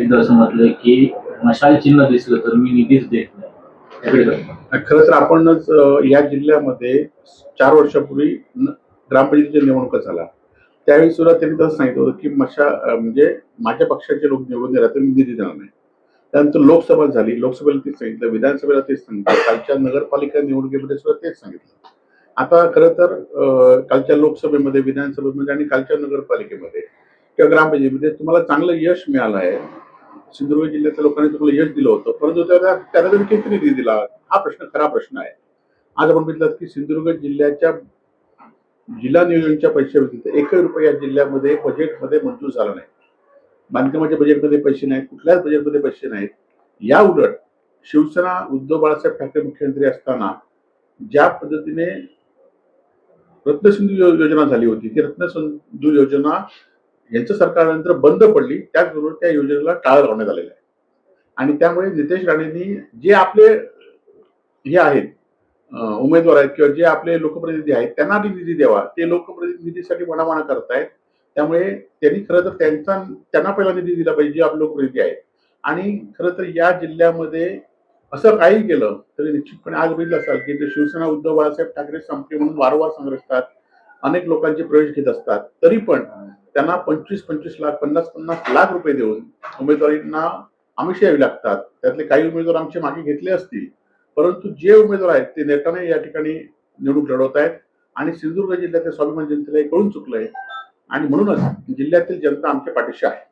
एकदा असं म्हटलंय की मशाल चिन्ह दिसलं तर मी निधीच देत नाही. खरं तर आपणच या जिल्ह्यामध्ये चार वर्षापूर्वी ग्रामपंचायतीच्या निवडणुका झाला. त्यावेळी सुद्धा त्यांनी तसं सांगितलं होतं की मशा म्हणजे माझ्या पक्षाचे लोक निवडून दिला तर मी निधी देणार नाही. त्यानंतर लोकसभा झाली. लोकसभेला तेच सांगितलं. विधानसभेला तेच सांगितलं. कालच्या नगरपालिका निवडणुकीमध्ये सुद्धा तेच सांगितलं. आता खरं तर कालच्या लोकसभेमध्ये विधानसभेमध्ये आणि कालच्या नगरपालिकेमध्ये किंवा ग्रामपंचायतीमध्ये तुम्हाला चांगलं यश मिळालं आहे. सिंधुदुर्ग जिल्ह्यातल्या लोकांनी तुम्हाला यश दिलं होतं परंतु त्याला त्याला तुम्ही किती निधी दिला? हा प्रश्न खरा प्रश्न आहे. आज आपण बघितलं की सिंधुदुर्ग जिल्ह्याच्या जिल्हा नियोजनच्या पैशाव्यतिरिक्त एकही रुपया जिल्ह्यामध्ये बजेटमध्ये मंजूर झाला नाही. बांधकामाच्या बजेटमध्ये पैसे नाहीत कुठल्याच बजेटमध्ये पैसे नाहीत. या उलट शिवसेना उद्धव बाळासाहेब ठाकरे मुख्यमंत्री असताना ज्या पद्धतीने रत्नसिंधू योजना झाली होती ती रत्नसिंधू योजना यांचं सरकारनंतर बंद पडली. त्याचबरोबर त्या योजनेला टाळ लावण्यात आलेला आहे. आणि त्यामुळे नितेश राणेंनी जे आपले हे आहेत उमेदवार आहेत किंवा जे आपले लोकप्रतिनिधी आहेत त्यांना निधी द्यावा. ते लोकप्रतिनिधीसाठी मनामाना करतायत. त्यामुळे त्यांनी खरं तर त्यांचा त्यांना पहिला निधी दिला पाहिजे जे आपले लोकप्रतिनिधी आहेत. आणि खरं तर या जिल्ह्यामध्ये असं काही केलं तरी निश्चितपणे आज बघितलं असाल. की ते शिवसेना उद्धव बाळासाहेब ठाकरे संपले म्हणून वारंवार संघर्षतात अनेक लोकांचे प्रवेश घेत असतात तरी पण त्यांना पंचवीस पंचवीस लाख पन्नास पन्नास लाख रुपये देऊन उमेदवारींना आमिष यावी लागतात. त्यातले काही उमेदवार आमचे मागे घेतले असतील परंतु जे उमेदवार आहेत ते नेटाने या ठिकाणी निवडणूक लढवत आहेत आणि सिंधुदुर्ग जिल्ह्यातील स्वाभिमान जनतेला हे कळून चुकलंय. आणि म्हणूनच जिल्ह्यातील जनता आमच्या पाठीशी आहे.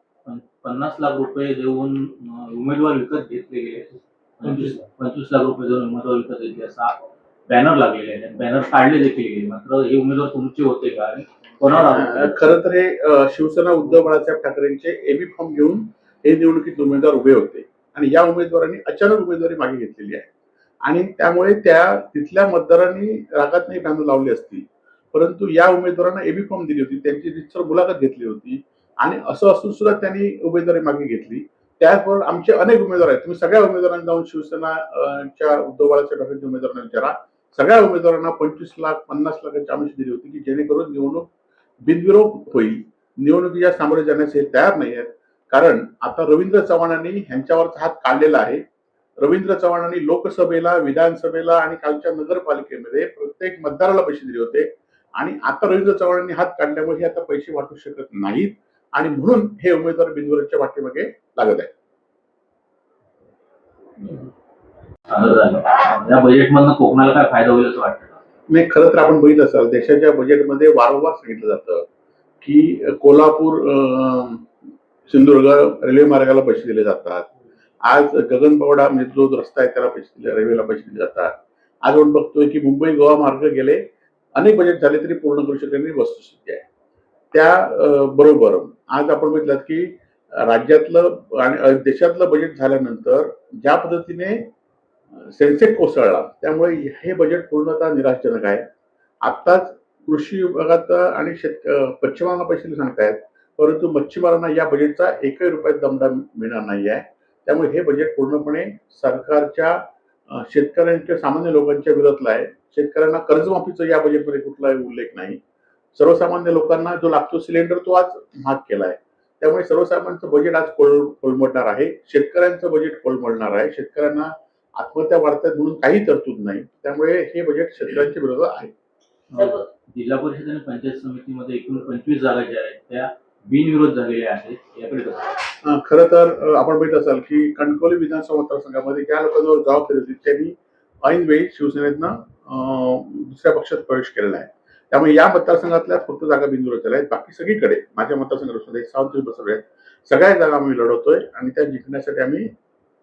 पन्नास लाख रुपये देऊन उमेदवार विकत घेतले गेले पंचवीस पंचवीस लाख रुपये देऊन उमेदवार विकत घेतले असा बॅनर लागलेले आहेत. बॅनर काढले देखील गेले मात्र हे उमेदवार तुमचे होते का? आणि कोणावर तर हे शिवसेना उद्धव बाळासाहेब ठाकरेंचे एबी फॉर्म घेऊन हे निवडणुकीत उमेदवार उभे होते. आणि या उमेदवारांनी अचानक उमेदवारी मागे घेतलेली आहे. आणि त्यामुळे त्या तिथल्या मतदारांनी रागात नाही बॅनर लावली असती परंतु या उमेदवारांना एबी फॉर्म दिली होती. त्यांची रितसर मुलाखत घेतली होती. आणि असं असून सुद्धा त्यांनी उमेदवारी मागे घेतली. त्याचबरोबर आमचे अनेक उमेदवार आहेत. तुम्ही सगळ्या उमेदवारांना जाऊन शिवसेनाच्या उद्धव बाळासाहेब ठाकरेंच्या उमेदवारांना विचारा. सगळ्या उमेदवारांना पंचवीस लाख पन्नास लाखाची आमिष दिली होती की जेणेकरून निवडणूक बिनविरोध होईल. निवडणुकीच्या सामोरे जाण्यास हे तयार नाही आहेत. कारण आता रवींद्र चव्हाणांनी ह्यांच्यावरचा हात काढलेला आहे. रवींद्र चव्हाणांनी लोकसभेला विधानसभेला आणि कालच्या नगरपालिकेमध्ये प्रत्येक मतदाराला पैसे दिले होते. आणि आता रवींद्र चव्हाणांनी हात काढल्यामुळे हे आता पैसे वाटू शकत नाहीत. आणि म्हणून हे उमेदवार बिनविरोधच्या पाठीमागे लागत आहेत. या बजेटमधनं कोकणाला काय फायदा होईल असं वाटतं नाही खरं तर आपण बघितलं असाल देशाच्या बजेटमध्ये वारंवार सांगितलं जातं की कोल्हापूर सिंधुदुर्ग रेल्वे मार्गाला पैसे दिले जातात. आज गगनबावडा म्हणजे जो रस्ता आहे त्याला पैसे दिले रेल्वेला पैसे दिले जातात. आज आपण बघतोय की मुंबई गोवा मार्ग गेले अनेक बजेट झाले तरी पूर्ण करू शकले नाही वस्तुस्थिती आहे. त्या बरोबर. आज आपण बघितलं की राज्यातलं आणि देशातलं बजेट झाल्यानंतर ज्या पद्धतीने सेन्सेक्स कोसळला. त्यामुळे हे बजेट पूर्णतः निराशजनक आहे. आत्ताच कृषी विभागात आणि शेत मच्छीमारांना पैसे सांगतायत परंतु मच्छीमारांना या बजेटचा एकही रुपयात दमडा मिळणार नाही आहे त्यामुळे हे बजेट पूर्णपणे सरकारच्या शेतकऱ्यांच्या सामान्य लोकांच्या विरोधातला आहे. शेतकऱ्यांना कर्जमाफीचं या बजेटमध्ये कुठलाही उल्लेख नाही. सर्वसामान्य लोकांना जो लागतो सिलेंडर तो आज महाग केला आहे त्यामुळे सर्वसामान्यांचं बजेट आज कोल कोलमडणार आहे. शेतकऱ्यांचं बजेट कोलमडणार आहे. शेतकऱ्यांना आत्महत्या वाढतात म्हणून काही तरतूद नाही. त्यामुळे हे बजेट शेतकऱ्यांच्या विरोधात आहे. जिल्हा परिषद आणि पंचायत समितीमध्ये एकूण पंचवीस जागा ज्या आहेत त्या बिनविरोध झालेल्या आहेत याकडे खरं तर आपण बघित असाल की कणकवली विधानसभा मतदारसंघामध्ये ज्या लोकांवर जबाबदारी होती त्यांनी ऐनवेळी शिवसेनेतनं दुसऱ्या पक्षात प्रवेश केलेला आहे. त्यामुळे या मतदारसंघातल्या फक्त जागा बिनविरोध झाल्या आहेत. बाकी सगळीकडे माझ्या मतदारसंघात सावंत बसवले आहेत. सगळ्या जागा आम्ही लढवतोय आणि त्या जिंकण्यासाठी आम्ही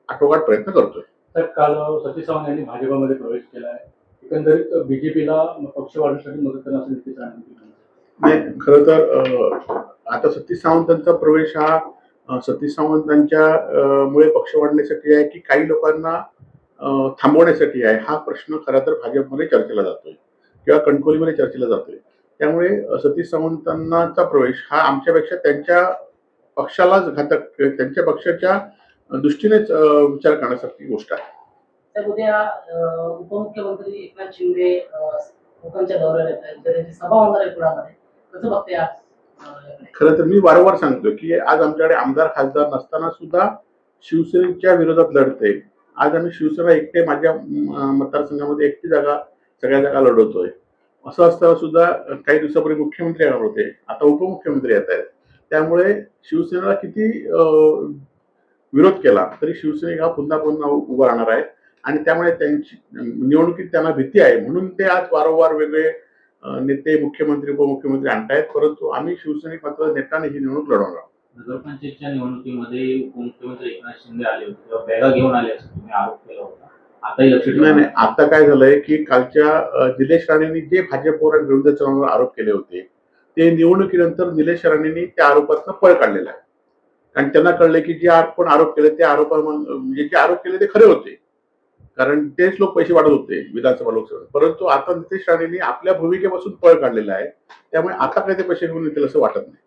आठोकाट प्रयत्न करतोय. तर काल सतीश सावंत यांनी भाजपमध्ये प्रवेश केला आहे. एकंदरीत बीजेपीला पक्ष वाढवण्यासाठी मदत करणार असं नितीश राणे खरं तर आता सतीश सावंतांचा प्रवेश हा सतीश सावंतांच्या मुळे पक्ष वाढण्यासाठी आहे की काही लोकांना थांबवण्यासाठी आहे? हा प्रश्न खरा तर भाजपमध्ये चर्चेला जातोय किंवा कणकोलीमध्ये चर्चेला जातोय. त्यामुळे सतीश सावंतांनाचा प्रवेश हा आमच्यापेक्षा त्यांच्या पक्षालाच घातक त्यांच्या पक्षाच्या दृष्टीनेच विचार करण्यासारखी गोष्ट आहे. तर उद्या अं, उपमुख्यमंत्री एकनाथ शिंदे अं, कोकणच्या दौऱ्यावर येत आहेत. तर त्यांची सभा होणार आहे पुण्यामध्ये कसं बघते आज याकडे? खरं तर मी वारंवार सांगतो की आज आमच्याकडे आमदार खासदार नसताना सुद्धा शिवसेनेच्या विरोधात लढते आज आम्ही शिवसेना एकटे माझ्या मतदारसंघामध्ये एकटी जागा सगळ्या जागा लढवतोय. असं असताना सुद्धा काही दिवसापूर्वी मुख्यमंत्री येणार होते. आता उपमुख्यमंत्री येत आहेत. त्यामुळे शिवसेनेला किती विरोध केला तरी शिवसैनिक हा पुन्हा पुन्हा उभा राहणार आहे. आणि त्यामुळे त्यांची निवडणुकीत त्यांना भीती आहे. म्हणून ते आज वारंवार वेगळे नेते मुख्यमंत्री उपमुख्यमंत्री आणतायत. परंतु आम्ही शिवसैनिक मात्र नेटाने ही निवडणूक लढवणार आहोत. नगरपंचायतच्या निवडणुकीमध्ये उपमुख्यमंत्री एकनाथ शिंदे आले होते बॅगा घेऊन आले असं तुम्ही आरोप केला होता. आताही लक्ष नाही नाही. आता काय झालंय की कालच्या निलेश राणेंनी जे भाजपवर आणि विरोधी आरोप केले होते ते निवडणुकीनंतर निलेश राणेंनी त्या आरोपातनं पळ काढलेला आहे. कारण त्यांना कळले की जे आपण आरोप केले ते आरोप म्हणजे जे आरोप केले ते खरे होते. कारण तेच लोक पैसे वाढत होते विधानसभा लोकसभा परंतु आता नितेश राणेंनी आपल्या भूमिकेपासून पळ काढलेला आहे. त्यामुळे आता काही ते पैसे घेऊन येतील असं वाटत नाही.